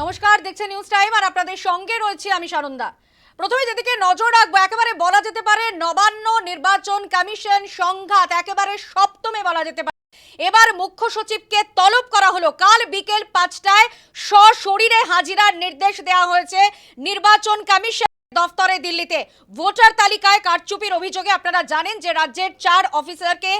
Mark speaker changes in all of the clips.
Speaker 1: নমস্কার, দেখছেন news time আর আপনাদের সঙ্গে রয়েছি আমি সারন্দা প্রথমে যেদিকে নজর রাখব, একেবারে বলা যেতে পারে নবান্ন নির্বাচন কমিশন সংঘাত একেবারে সপ্তমে বলা যেতে পারে। এবার মুখ্য সচিবকে তলব করা হলো। কাল বিকেল পাঁচটায় সশরীরে হাজিরার নির্দেশ দেওয়া হয়েছে নির্বাচন কমিশন দফতরে দিল্লিতে। ভোটার তালিকায় কারচুপির অভিযোগে আপনারা জানেন যে রাজ্যের চার অফিসারকে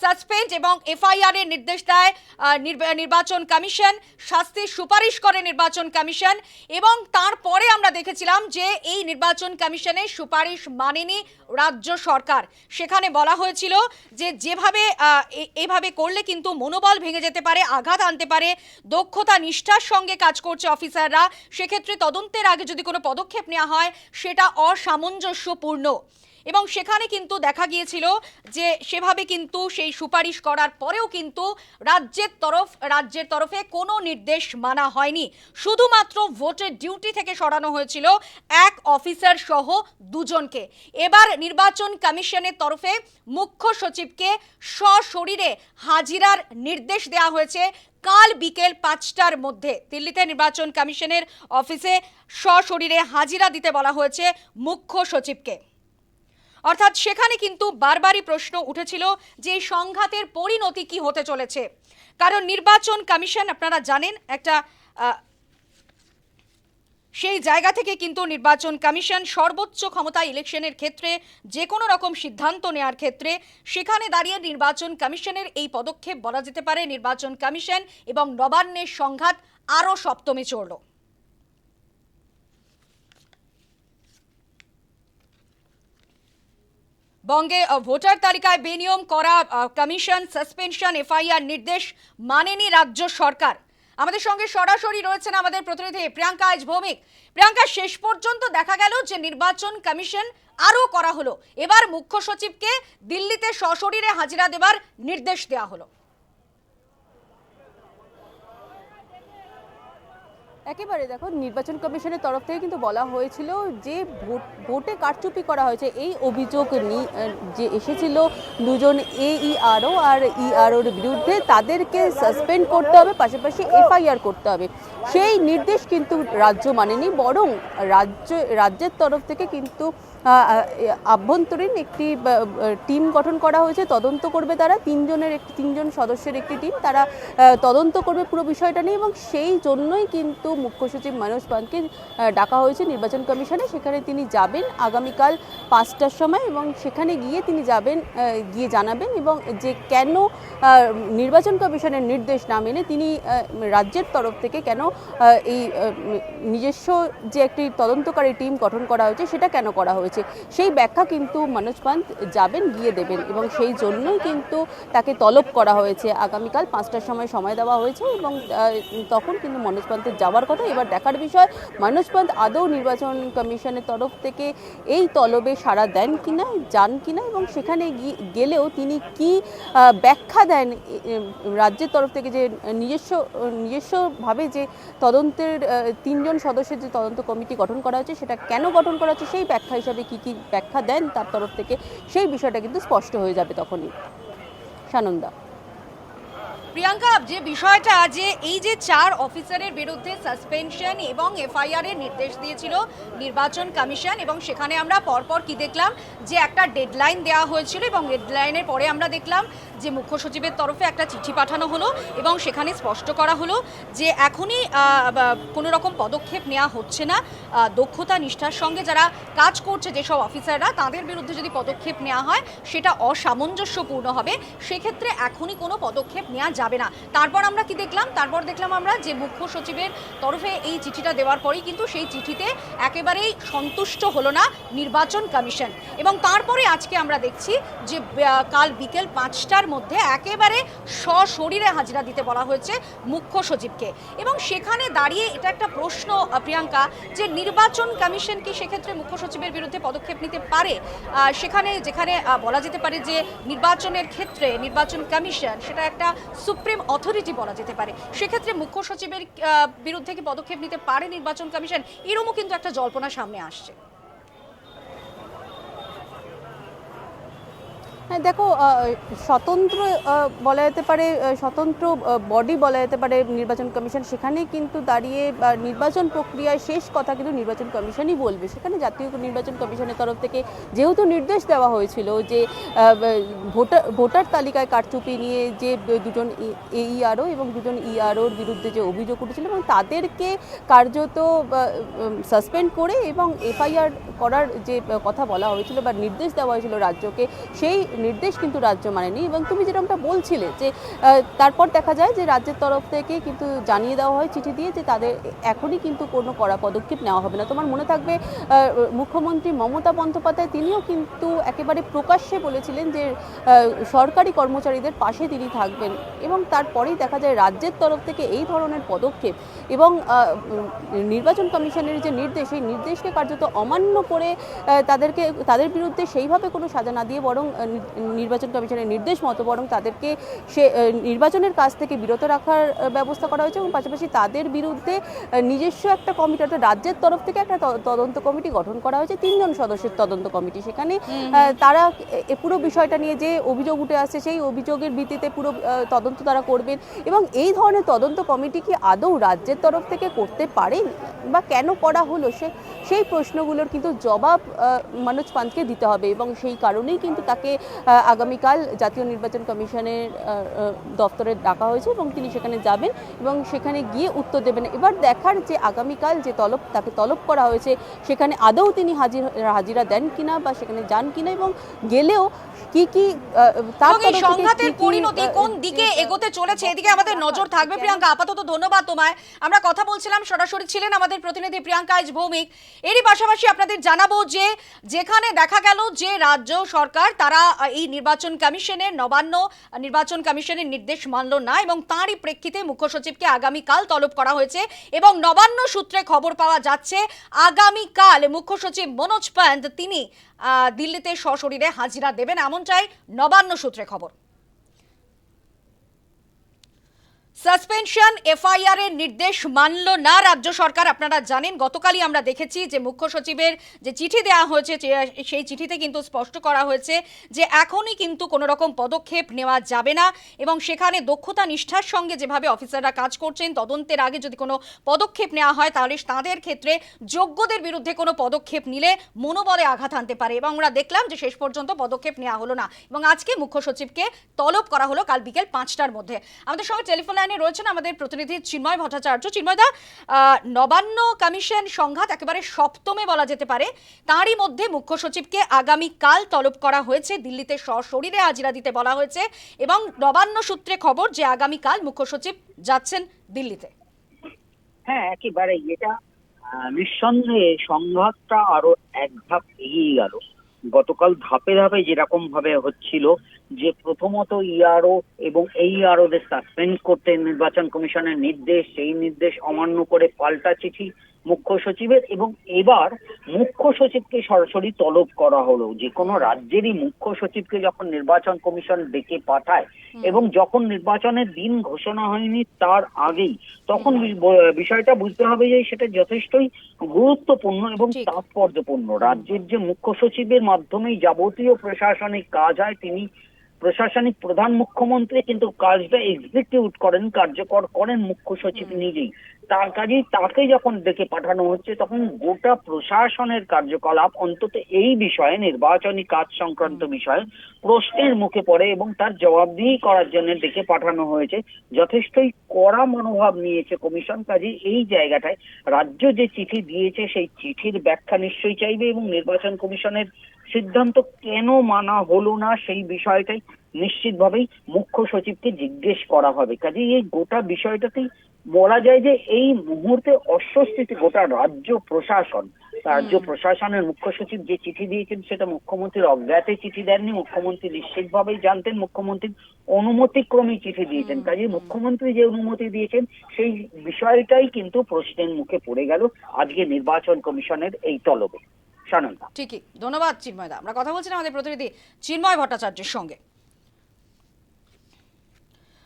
Speaker 1: সাসপেন্ড এবং এফআইআর এর নির্দেশ দেয় নির্বা- নির্বাচন কমিশন শাস্তির সুপারিশ করে নির্বাচন কমিশন এবং তারপরে আমরা দেখেছিলাম যে এই নির্বাচন কমিশনের সুপারিশ মানেনি রাজ্য সরকার। সেখানে বলা হয়েছিল যে যেভাবে আহ, এ- এভাবে করলে কিন্তু মনোবল ভেঙে যেতে পারে আঘাত আনতে পারে দক্ষতা নিষ্ঠার সঙ্গে কাজ করছে অফিসাররা। সেক্ষেত্রে তদন্তের আগে যদি কোনো পদক্ষেপ নেওয়া হয় সেটা অসামঞ্জস্যপূর্ণ। এবং সেখানে কিন্তু দেখা গিয়েছিল যে সেভাবে কিন্তু সেই সুপারিশ করার পরেও কিন্তু রাজ্যের তরফ, রাজ্যের তরফে কোনো নির্দেশ মানা হয়নি। শুধুমাত্র ভোটের ডিউটি থেকে সরানো হয়েছিল এক অফিসার সহ দুজনকে। এবার নির্বাচন কমিশনের তরফে মুখ্য সচিবকে সশরীরে হাজিরার নির্দেশ দেওয়া হয়েছে। কাল বিকেল পাঁচটার মধ্যে দিল্লিতে নির্বাচন কমিশনের অফিসে সশরীরে হাজিরা দিতে বলা হয়েছে মুখ্য সচিবকে। অর্থাৎ সেখানে কিন্তু বারবারই প্রশ্ন উঠেছিল যে সংঘাতের পরিণতি কি হতে চলেছে। কারণ নির্বাচন কমিশন, আপনারা জানেন, একটা সেই জায়গা থেকে কিন্তু নির্বাচন কমিশন সর্বোচ্চ ক্ষমতা ইলেকশনের ক্ষেত্রে, যে কোনো রকম সিদ্ধান্ত নেওয়ার ক্ষেত্রে, সেখানে দাঁড়িয়ে নির্বাচন কমিশনের এই পদক্ষেপ বলা যেতে পারে। নির্বাচন কমিশন এবং নবান্নের সংঘাত আরও সপ্তমে চড়ল। বঙ্গে ভোটার তালিকায় বেনিয়ম করা কমিশন সাসপেনশন এফআইআর নির্দেশ মানেনি রাজ্য সরকার। আমাদের সঙ্গে সরাসরি রয়েছেন আমাদের প্রতিনিধি প্রিয়াঙ্কা আজ ভৌমিক। প্রিয়াঙ্কা, শেষ পর্যন্ত দেখা গেল যে নির্বাচন কমিশন আরও করা হলো। এবার মুখ্য সচিবকে দিল্লিতে সশরীরে হাজিরা দেবার নির্দেশ দেওয়া হলো।
Speaker 2: একেবারে দেখো, নির্বাচন কমিশনের তরফ থেকে কিন্তু বলা হয়েছিল যে ভোট, ভোটে কারচুপি করা হয়েছে। এই অভিযোগ যে এসেছিল দুজন এইআরও আর ইআরওর বিরুদ্ধে, তাদেরকে সাসপেন্ড করতে হবে, পাশাপাশি এফআইআর করতে হবে। সেই নির্দেশ কিন্তু রাজ্য মানেনি, বরং রাজ্য, রাজ্যের তরফ থেকে কিন্তু আভ্যন্তরীণ একটি টিম গঠন করা হয়েছে, তদন্ত করবে তারা, তিনজনের একটি, তিনজন সদস্যের একটি টিম, তারা তদন্ত করবে পুরো বিষয়টা নিয়ে এবং সেই জন্যই কিন্তু মুখ্য সচিব মনোজ পানকে ডাকা হয়েছে নির্বাচন কমিশনে, সেখানে তিনি যাবেন আগামীকাল পাঁচটার সময় এবং সেখানে গিয়ে তিনি যাবেন গিয়ে জানাবেন এবং যে কেন নির্বাচন কমিশনের নির্দেশ না মেনে তিনি রাজ্যের তরফ থেকে কেন এই নিজস্ব যে একটি তদন্তকারী টিম গঠন করা হয়েছে, সেটা কেন করা হয়েছে? সেই ব্যাখ্যা কিন্তু মনোজ পান্ত যাবেন, গিয়ে দেবেন এবং সেই জন্যই কিন্তু তাকে তলব করা হয়েছে। আগামীকাল পাঁচটার সময় সময় দেওয়া হয়েছে এবং তখন কিন্তু মনোজ পান্তের যাওয়ার কথা। এবার দেখার বিষয়, মনোজ পান্ত আদৌ নির্বাচন কমিশনের তরফ থেকে এই তলবে সাড়া দেন কিনা, যান কিনা এবং সেখানে গেলেও তিনি কি ব্যাখ্যা দেন রাজ্যের তরফ থেকে যে নিজস্ব, নিজস্বভাবে যে তদন্তের তিনজন সদস্যের যে তদন্ত কমিটি গঠন করা হয়েছে, সেটা কেন গঠন করা হচ্ছে সেই ব্যাখ্যা হিসাবে কি কি ব্যাখ্যা দেন তার তরফ থেকে সেই বিষয়টা কিন্তু স্পষ্ট হয়ে যাবে তখনই। সানন্দা।
Speaker 1: প্রিয়াঙ্কা, যে বিষয়টা যে এই যে চার অফিসারের বিরুদ্ধে সাসপেনশন এবং এফআইআর এর নির্দেশ দিয়েছিল নির্বাচন কমিশন, এবং সেখানে আমরা পরপর কি দেখলাম? যে একটা ডেডলাইন দেওয়া হয়েছিল, এবং ডেডলাইনের পরে আমরা দেখলাম যে মুখ্য সচিবের তরফে একটা চিঠি পাঠানো হলো, এবং সেখানে স্পষ্ট করা হলো যে এখনই কোনো রকম পদক্ষেপ নেওয়া হচ্ছে না। দক্ষতা নিষ্ঠার সঙ্গে যারা কাজ করছে যেসব অফিসাররা, তাদের বিরুদ্ধে যদি পদক্ষেপ নেওয়া হয়, সেটা অসামঞ্জস্যপূর্ণ হবে। সেক্ষেত্রে এখনই কোনো পদক্ষেপ নেওয়া যাবে না। তারপর আমরা কি দেখলাম? তারপর দেখলাম আমরা যে মুখ্য সচিবের তরফে এই চিঠিটা দেওয়ার পরেই কিন্তু সেই চিঠিতে একেবারেই সন্তুষ্ট হলো না নির্বাচন কমিশন। এবং তারপরে আজকে আমরা দেখছি যে কাল বিকেল পাঁচটার মধ্যে একেবারে সশরীরে হাজিরা দিতে বলা হয়েছে মুখ্য সচিবকে। এবং সেখানে দাঁড়িয়ে এটা একটা প্রশ্ন প্রিয়াঙ্কা, যে নির্বাচন কমিশন কি সেক্ষেত্রে মুখ্য সচিবের বিরুদ্ধে পদক্ষেপ নিতে পারে? সেখানে, যেখানে বলা যেতে পারে যে নির্বাচনের ক্ষেত্রে নির্বাচন কমিশন সেটা একটা সুপ্রিম অথরিটি বলা যেতে পারে। সেক্ষেত্রে মুখ্য সচিবের বিরুদ্ধে কি পদক্ষেপ নিতে পারে নির্বাচন কমিশন? এরমও কিন্তু একটা জল্পনা সামনে আসছে
Speaker 2: হ্যাঁ দেখো স্বতন্ত্র বলা যেতে পারে স্বতন্ত্র বডি বলা যেতে পারে নির্বাচন কমিশন। সেখানেই কিন্তু দাঁড়িয়ে নির্বাচন প্রক্রিয়ায় শেষ কথা কিন্তু নির্বাচন কমিশনই বলবে। সেখানে জাতীয় নির্বাচন কমিশনের তরফ থেকে যেহেতু নির্দেশ দেওয়া হয়েছিল যে ভোটার ভোটার তালিকায় কারচুপি নিয়ে যে দুজন এইআরও এবং দুজন ইআরওর বিরুদ্ধে যে অভিযোগ উঠেছিল এবং তাদেরকে কার্যত সাসপেন্ড করে এবং এফআইআর করার যে কথা বলা হয়েছিল বা নির্দেশ দেওয়া হয়েছিল রাজ্যকে, সেই নির্দেশ কিন্তু রাজ্য মানেনি এবং তুমি যেরকমটা বলছিলে যে তারপর দেখা যায় যে রাজ্যের তরফ থেকে কিন্তু জানিয়ে দেওয়া হয়, চিঠি দিয়ে যে তাদের এখনই কিন্তু কোনো কড়া পদক্ষেপ নেওয়া হবে না। তোমার মনে থাকবে মুখ্যমন্ত্রী মমতা বন্দ্যোপাধ্যায় তিনিও কিন্তু একেবারে প্রকাশ্যে বলেছিলেন যে সরকারি কর্মচারীদের পাশে তিনি থাকবেন এবং তারপরেই দেখা যায় রাজ্যের তরফ থেকে এই ধরনের পদক্ষেপ এবং নির্বাচন কমিশনের যে নির্দেশ সেই নির্দেশকে কার্যত অমান্য করে তাদেরকে, তাদের বিরুদ্ধে সেইভাবে কোনো সাজা না দিয়ে বরং নির্বাচন কমিশনের নির্দেশ মতো বরং তাদেরকে সে নির্বাচনের কাজ থেকে বিরত রাখার ব্যবস্থা করা হয়েছে এবং পাশাপাশি তাদের বিরুদ্ধে নিজস্ব একটা কমিটি অর্থাৎ রাজ্যের তরফ থেকে একটা তদন্ত কমিটি গঠন করা হয়েছে। তিনজন সদস্যের তদন্ত কমিটি সেখানে তারা পুরো বিষয়টা নিয়ে যে অভিযোগ উঠে আসছে সেই অভিযোগের ভিত্তিতে পুরো তদন্ত তারা করবেন। এবং এই ধরনের তদন্ত কমিটি কি আদৌ রাজ্যের তরফ থেকে করতে পারেন বা কেন করা হলো সে সেই প্রশ্নগুলোর কিন্তু জবাব মনোজ পান্তকে দিতে হবে এবং সেই কারণেই কিন্তু তাকে আগামীকাল জাতীয় নির্বাচন কমিশনের দপ্তরে ডাকা হয়েছে এবং তিনি সেখানে যাবেন এবং সেখানে গিয়ে উত্তর দেবেন। এবার দেখার যে আগামীকাল যে তলব তাকে তলব করা হয়েছে সেখানে আদৌ তিনি হাজির হাজিরা দেন কিনা বা সেখানে যান কিনা এবং গেলেও কি কি
Speaker 1: সংঘাতের পরিণতি কোন দিকে এগোতে চলেছে? এদিকে আমাদের নজর থাকবে প্রিয়াঙ্কা। আপাতত ধন্যবাদ তোমায়। আমরা কথা বলছিলাম সরাসরি ছিলেন আমাদের প্রতিনিধি প্রিয়াঙ্কা আজ ভৌমিক। এরই পাশাপাশি আপনাদের জানাব যে যেখানে দেখা গেল যে রাজ্য সরকার তারা এই নির্বাচন কমিশনের নবান্ন নির্বাচন কমিশনের নির্দেশ মানল না এবং তাঁরই প্রেক্ষিতে মুখ্য সচিবকে আগামীকাল তলব করা হয়েছে এবং নবান্ন সূত্রে খবর পাওয়া যাচ্ছে, আগামীকাল মুখ্য সচিব মনোজ পান্ত তিনি দিল্লিতে সশরীরে হাজিরা দেবেন। এমনটাই নবান্ন সূত্রে খবর। সাসপেনশন এফআইআর এর নির্দেশ মানল না রাজ্য সরকার। আপনারা জানেন, গতকালই আমরা দেখেছি যে মুখ্য সচিবের যে চিঠি দেওয়া হয়েছে সেই চিঠিতে কিন্তু স্পষ্ট করা হয়েছে যে এখনই কিন্তু কোনো রকম পদক্ষেপ নেওয়া যাবে না এবং সেখানে দক্ষতা নিষ্ঠার সঙ্গে যেভাবে অফিসাররা কাজ করছেন, তদন্তের আগে যদি কোনো পদক্ষেপ নেওয়া হয়, তাহলে তাদের ক্ষেত্রে যোগ্যদের বিরুদ্ধে কোনো পদক্ষেপ নিলে মনোবলে আঘাত আনতে পারে এবং আমরা দেখলাম যে শেষ পর্যন্ত পদক্ষেপ নেওয়া হলো না এবং আজকে মুখ্য সচিবকে তলব করা হলো কাল বিকেল পাঁচটার মধ্যে। আমাদের সঙ্গে টেলিফোন লাইনে রয়েছেন আমাদের প্রতিনিধি চিন্ময় ভট্টাচার্য। চিন্ময়দা নবান্ন কমিশন সংঘাত একেবারে সপ্তমে বলা যেতে পারে। তারই মধ্যে মুখ্য সচিবকে আগামী কাল তলব করা হয়েছে। দিল্লিতে সশরীরে হাজিরা দিতে বলা হয়েছে এবং নবান্ন সূত্রে খবর যে আগামী কাল মুখ্য সচিব যাচ্ছেন দিল্লিতে।
Speaker 3: হ্যাঁ একেবারেই। এটা নিঃসন্দেহে সংঘাতটা আরও এক ধাপ এগিয়ে গেল। গতকাল ধাপে ধাপে যেরকম ভাবে হচ্ছিল যে প্রথমত ইআরও এবং এই ইআরওদের সাসপেন্ড করতে নির্বাচন কমিশনের নির্দেশ সেই নির্দেশ অমান্য করে পাল্টা চিঠি মুখ্য সচিবের এবং এবার মুখ্য সচিবকে সরাসরি তলব করা হলো। যে কোনো রাজ্যেরই মুখ্য সচিবকে যখন নির্বাচন কমিশন ডেকে পাঠায় এবং যখন নির্বাচনের দিন ঘোষণা হয়নি তার আগেই তখন বিষয়টা বুঝতে হবে যে সেটা যথেষ্টই গুরুত্বপূর্ণ এবং তাৎপর্যপূর্ণ। রাজ্যের যে মুখ্য সচিবের মাধ্যমেই যাবতীয় প্রশাসনিক কাজ হয় তিনি প্রশাসনিক প্রধান মুখ্যমন্ত্রী কিন্তু কাজটা এক্সিকিউট করেন কার্যকর করেন মুখ্য সচিব নিজেই। তার কাজেই তাকে যখন ডেকে পাঠানো হচ্ছে তখন গোটা প্রশাসনের কার্যকলাপ অন্তত এই বিষয়ে নির্বাচনী কাজ সংক্রান্ত বিষয়ে প্রশ্নের মুখে পড়ে এবং তার জবাবদিহি করার জন্য ডেকে পাঠানো হয়েছে। যথেষ্টই কড়া মনোভাব নিয়েছে কমিশন কাজে এই জায়গাটায় রাজ্য যে চিঠি দিয়েছে সেই চিঠির ব্যাখ্যা নিশ্চয়ই চাইবে এবং নির্বাচন কমিশনের সিদ্ধান্ত কেন মানা হলো না সেই বিষয়টাই নিশ্চিতভাবেই মুখ্য সচিবকে জিজ্ঞেস করা হবে। কাজে এই গোটা বিষয়টাতেই বলা যায় যে এই মুহূর্তে অস্বস্তিতে গোটা রাজ্য প্রশাসন রাজ্য প্রশাসনের মুখ্য সচিব যে চিঠি দিয়েছেন সেটা মুখ্যমন্ত্রীর অজ্ঞাতে চিঠি দেননি মুখ্যমন্ত্রী নিশ্চিতভাবেই জানতেন মুখ্যমন্ত্রীর অনুমতিক্রমেই চিঠি দিয়েছেন। কাজে মুখ্যমন্ত্রী যে অনুমতি দিয়েছেন সেই বিষয়টাই কিন্তু প্রশ্নের মুখে পড়ে গেল আজকে নির্বাচন কমিশনের এই তলবে। সানন্দা।
Speaker 1: ঠিকই। ধন্যবাদ চিন্ময়দা। আমরা কথা বলছিলাম আমাদের প্রতিনিধি চিন্ময় ভট্টাচার্যের সঙ্গে।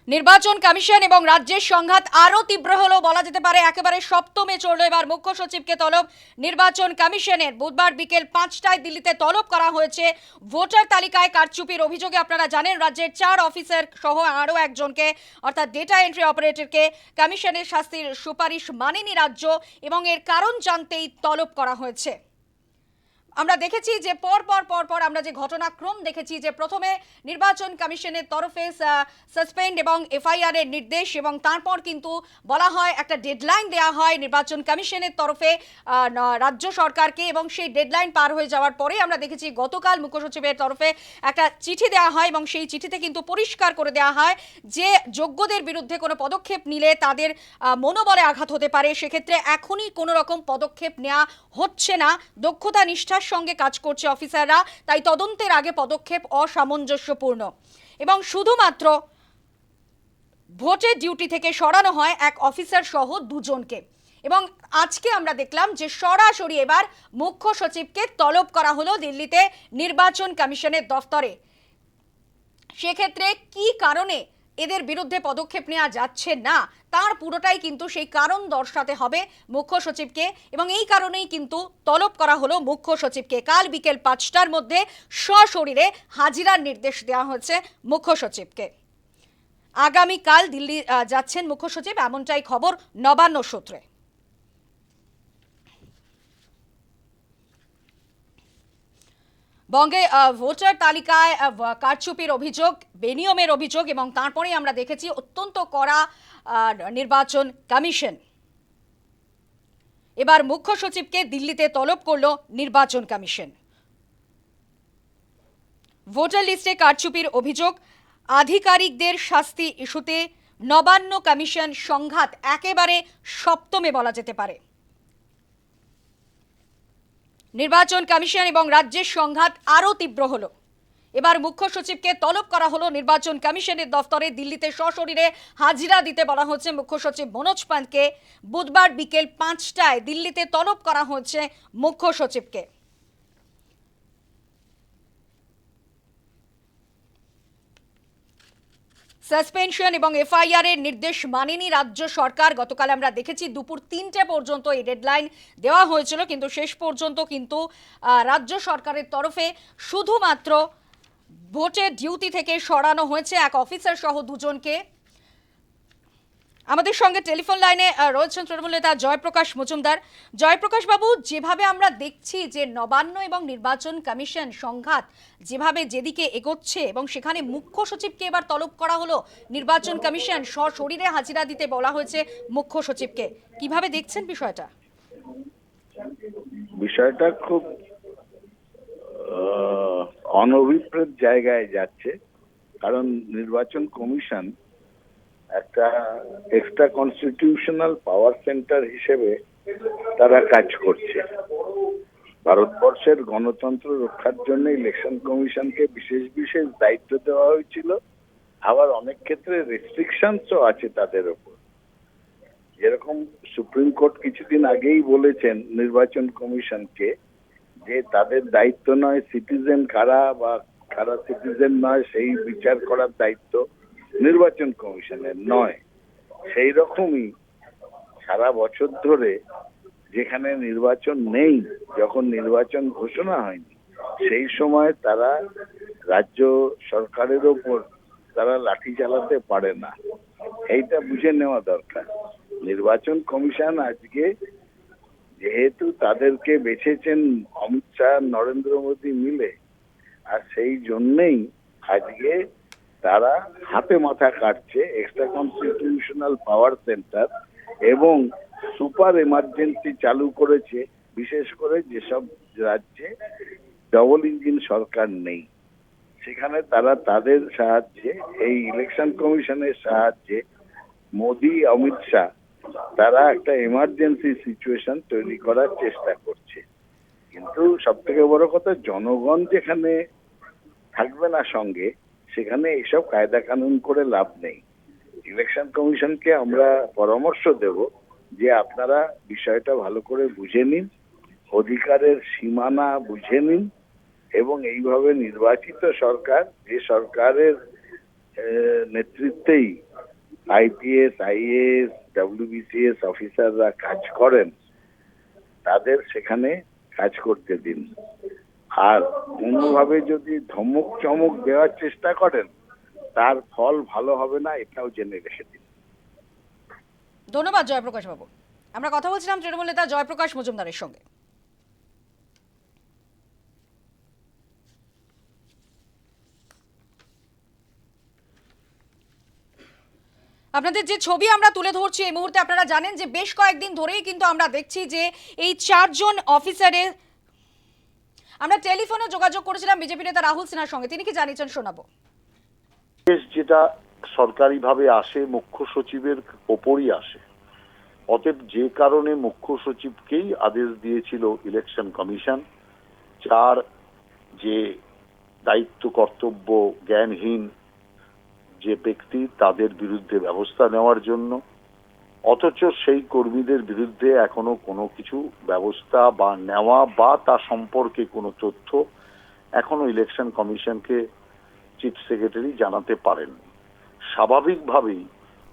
Speaker 1: নির্বাচন কমিশন এবং রাজ্যের সংঘাত আরও তীব্র হলো বলা যেতে পারে একেবারে সপ্তমে চলল। এবার মুখ্য সচিবকে তলব। নির্বাচন কমিশনের বুধবার বিকেল পাঁচটায় দিল্লিতে তলব করা হয়েছে। ভোটার তালিকায় কারচুপির অভিযোগে আপনারা জানেন, রাজ্যের চার অফিসার সহ আরও একজনকে, অর্থাৎ ডেটা এন্ট্রি অপারেটরকে কমিশনের শাস্তির সুপারিশ মানেনি রাজ্য এবং এর কারণ জানতেই তলব করা হয়েছে। আমরা দেখেছি যে পর পর পর পর আমরা যে ঘটনাক্রম দেখেছি যে প্রথমে নির্বাচন কমিশনের তরফে সাসপেন্ড এবং এফআইআর এর নির্দেশ এবং তারপর কিন্তু বলা হয় একটা ডেডলাইন দেওয়া হয় নির্বাচন কমিশনের তরফে রাজ্য সরকারকে এবং সেই ডেডলাইন পার হয়ে যাওয়ার পরে আমরা দেখেছি গতকাল মুখ্য সচিবের তরফে একটা চিঠি দেওয়া হয় এবং সেই চিঠিতে কিন্তু পরিষ্কার করে দেওয়া হয় যে যোগ্যদের বিরুদ্ধে কোনো পদক্ষেপ নিলে তাদের মনোবলে আঘাত হতে পারে। সেক্ষেত্রে এখনই কোনো রকম পদক্ষেপ নেওয়া হচ্ছে না। দক্ষতা নিষ্ঠার সঙ্গে কাজ করছে অফিসাররা, তাই তদন্তের আগে পদক্ষেপ অসামঞ্জস্যপূর্ণ। এবং শুধুমাত্র ভোটের ডিউটি থেকে সরানো হয় এক অফিসার সহ দুজনকে। এবং আজকে আমরা দেখলাম যে সরাসরি এবার মুখ্য সচিবকে তলব করা হলো দিল্লিতে নির্বাচন কমিশনের দফতরে। সেক্ষেত্রে কি কারণে এদের বিরুদ্ধে পদক্ষেপ নেওয়া যাচ্ছে না। তার পুরোটাই কিন্তু সেই কারণ দর্শাতে হবে মুখ্য সচিবকে এবং এই কারণেই কিন্তু তলব করা হলো মুখ্য সচিবকে। কাল বিকেল পাঁচটার মধ্যে সশরীরে হাজিরার নির্দেশ দেওয়া হয়েছে মুখ্য সচিবকে। আগামীকাল দিল্লি যাচ্ছেন মুখ্য সচিব, এমনটাই খবর নবান্ন সূত্রে। বঙ্গে ভোটার তালিকায় কারচুপির অভিযোগ, বেনিয়মের অভিযোগ এবং তারপরেই আমরা দেখেছি অত্যন্ত কড়া নির্বাচন কমিশন। এবার মুখ্য সচিবকে দিল্লিতে তলব করল নির্বাচন কমিশন। ভোটার লিস্টে কারচুপির অভিযোগ, আধিকারিকদের শাস্তি ইস্যুতে নবান্ন কমিশন সংঘাত একেবারে সপ্তমে বলা যেতে পারে। নির্বাচন কমিশন এবং রাজ্যের সংঘাত আরও তীব্র হলো। এবার মুখ্য সচিবকে তলব করা হলো নির্বাচন কমিশনের দফতরে দিল্লিতে সশরীরে হাজিরা দিতে বলা হচ্ছে। মুখ্য সচিব মনোজ পান্তকে বুধবার বিকেল পাঁচটায় দিল্লিতে তলব করা হচ্ছে মুখ্য সচিবকে। সাসপেনশন এবং এফআইআর এর নির্দেশ মানেনি রাজ্য সরকার। গতকাল আমরা দেখেছি দুপুর তিনটে পর্যন্ত এই ডেডলাইন দেওয়া হয়েছিল, কিন্তু শেষ পর্যন্ত কিন্তু রাজ্য সরকারের তরফে শুধুমাত্র ভোটের ডিউটি থেকে সরানো হয়েছে। এক অফিসার সহ দুজনকে আমাদের সঙ্গে টেলিফোন লাইনে রয়েছেন তৃণমূল নেতা জয়প্রকাশ মজুমদার। জয়প্রকাশ বাবু, যেভাবে আমরা দেখছি যে নবান্ন এবং নির্বাচন কমিশন সংঘাত যেভাবে যেদিকে এগোচ্ছে এবং সেখানে মুখ্য সচিবকে এবার তলব করা হলো, নির্বাচন কমিশন সশরীরে হাজিরা দিতে বলা হয়েছে মুখ্য সচিবকে। কীভাবে দেখছেন বিষয়টা?
Speaker 4: বিষয়টা খুব অনভিপ্রেত জায়গায় যাচ্ছে। কারণ নির্বাচন কমিশন একটা এক্সট্রা কনস্টিটিউশনাল পাওয়ার সেন্টার হিসেবে তারা কাজ করছে। ভারতবর্ষের গণতন্ত্র রক্ষার জন্য ইলেকশন কমিশনকে বিশেষ বিশেষ দায়িত্ব দেওয়া হয়েছিল। আবার অনেক ক্ষেত্রে রেস্ট্রিকশনসও আছে তাদের ওপর। যেরকম সুপ্রিম কোর্ট কিছুদিন আগেই বলেছেন নির্বাচন কমিশনকে যে তাদের দায়িত্ব নয় সিটিজেন কারা বা কারা সিটিজেন নয়, সেই বিচার করার দায়িত্ব নির্বাচন কমিশনের নয়। সেই রকমই সারা বছর ধরে যেখানে নির্বাচন নেই, যখন নির্বাচন ঘোষণা হয়নি, সেই সময় তারা রাজ্য সরকারের ওপর তারা লাঠি চালাতে পারে না। এইটা বুঝে নেওয়া দরকার। নির্বাচন কমিশন আজকে যেহেতু তাদেরকে বেছেছেন অমিত শাহ, নরেন্দ্র মোদী মিলে, আর সেই জন্যেই আজকে তারা হাতে মাথা কাটছে এক্সট্রা কনস্টিটিউশনাল পাওয়ার সেন্টার এবং সুপার এমার্জেন্সি চালু করেছে। বিশেষ করে যেসব রাজ্যে ডবল ইঞ্জিন সরকার নেই। সেখানে তারা তাদের সাহায্যে, এই ইলেকশন কমিশনের সাহায্যে মোদি, অমিত শাহ, তারা একটা এমার্জেন্সি সিচুয়েশন তৈরি করার চেষ্টা করছে। কিন্তু সব থেকে বড় কথা, জনগণ যেখানে থাকবে না সঙ্গে সেখানে এইসব কায়দা কানুন করে লাভ নেই। ইলেকশন কমিশনকে আমরা পরামর্শ দেব যে আপনারা বিষয়টা ভালো করে বুঝে নিন, অধিকারের সীমানা বুঝে নিন এবং এইভাবে নির্বাচিত সরকার, যে সরকারের নেতৃত্বেই আইপিএস আইএএস ডাব্লিউবিসিএস অফিসাররা কাজ করেন, তাদের সেখানে কাজ করতে দিন। আর অন্যভাবে যদি ধমক চমক দেওয়ার চেষ্টা করেন, তার ফল ভালো হবে না, এটাও জেনে রেখে দিন।
Speaker 1: ধন্যবাদ জয়প্রকাশ বাবু। আমরা কথা বলছিলাম তৃণমূল নেতা জয়প্রকাশ মজুমদারের সঙ্গে। আপনাদের যে ছবি আমরা তুলে ধরছি এই মুহূর্তে আপনারা জানেন যে বেশ কয়েকদিন ধরেই কিন্তু আমরা দেখছি যে এই চারজন অফিসারের আমরা টেলিফোনে যোগাযোগ করেছিলাম বিজেপি নেতা রাহুল সিনহার সঙ্গে। তিনি কি জানিয়েছেন শোনাবো?
Speaker 5: যেটা সরকারিভাবে আসে, মুখ্য সচিবের ওপরই আসে। অতএব যে কারণে মুখ্য সচিবকেই আদেশ দিয়েছিল ইলেকশন কমিশন, যার যে দায়িত্ব, কর্তব্য, জ্ঞানহীন যে ব্যক্তি, তাদের বিরুদ্ধে ব্যবস্থা নেওয়ার জন্য অথচ সেই কর্মীদের বিরুদ্ধে এখনও কোনো কিছু ব্যবস্থা বা নেওয়া বা তা সম্পর্কে কোনো তথ্য এখনও ইলেকশন কমিশনকে চিফ সেক্রেটারি জানাতে পারেননি স্বাভাবিকভাবেই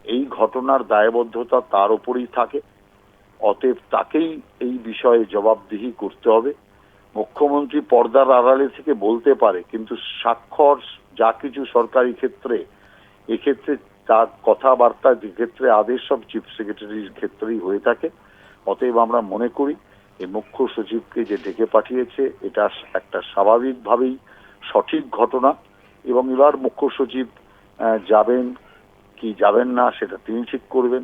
Speaker 5: এই ঘটনার দায়বদ্ধতা তার উপরেই থাকে। অতএব তাকেই এই বিষয়ে জবাবদিহি করতে হবে। মুখ্যমন্ত্রী পর্দার আড়ালে থেকে বলতে পারে, কিন্তু স্বাক্ষর, যা কিছু সরকারি ক্ষেত্রে, এক্ষেত্রে তার কথাবার্তা যে ক্ষেত্রে আদেশ সব চিফ সেক্রেটারির ক্ষেত্রেই হয়ে থাকে, অতএব আমরা মনে করি এই মুখ্য সচিবকে যে ডেকে পাঠিয়েছে, এটা একটা স্বাভাবিকভাবেই সঠিক ঘটনা। এবং এবার মুখ্য সচিব যাবেন কি যাবেন না সেটা তিনি ঠিক করবেন।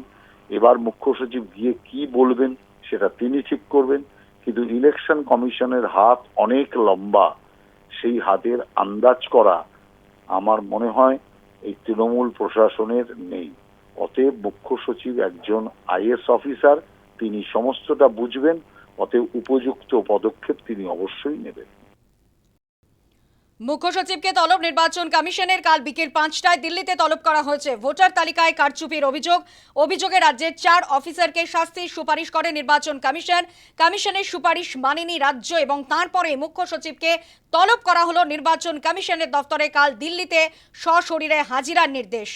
Speaker 5: এবার মুখ্য সচিব গিয়ে কি বলবেন সেটা তিনি ঠিক করবেন। কিন্তু ইলেকশন কমিশনের হাত অনেক লম্বা। সেই হাতের আন্দাজ করা আমার মনে হয় এই তৃণমূল প্রশাসনের নেই। অতএব মুখ্য সচিব একজন আইএস অফিসার, তিনি সমস্তটা বুঝবেন, অতএব উপযুক্ত পদক্ষেপ তিনি অবশ্যই নেবেন।
Speaker 1: মুখ্য সচিবকে তলব নির্বাচন কমিশনের কাল বিকেল পাঁচটায় দিল্লিতে তলব করা হয়েছে। ভোটার তালিকায় কারচুপির অভিযোগ। অভিযোগে রাজ্যের চার অফিসারকে শাস্তির সুপারিশ করে নির্বাচন কমিশন। কমিশনের সুপারিশ মানেনি রাজ্য এবং তারপরে মুখ্য সচিবকে তলব করা হলো নির্বাচন কমিশনের দফতরে। কাল দিল্লিতে সশরীরে হাজিরার নির্দেশ।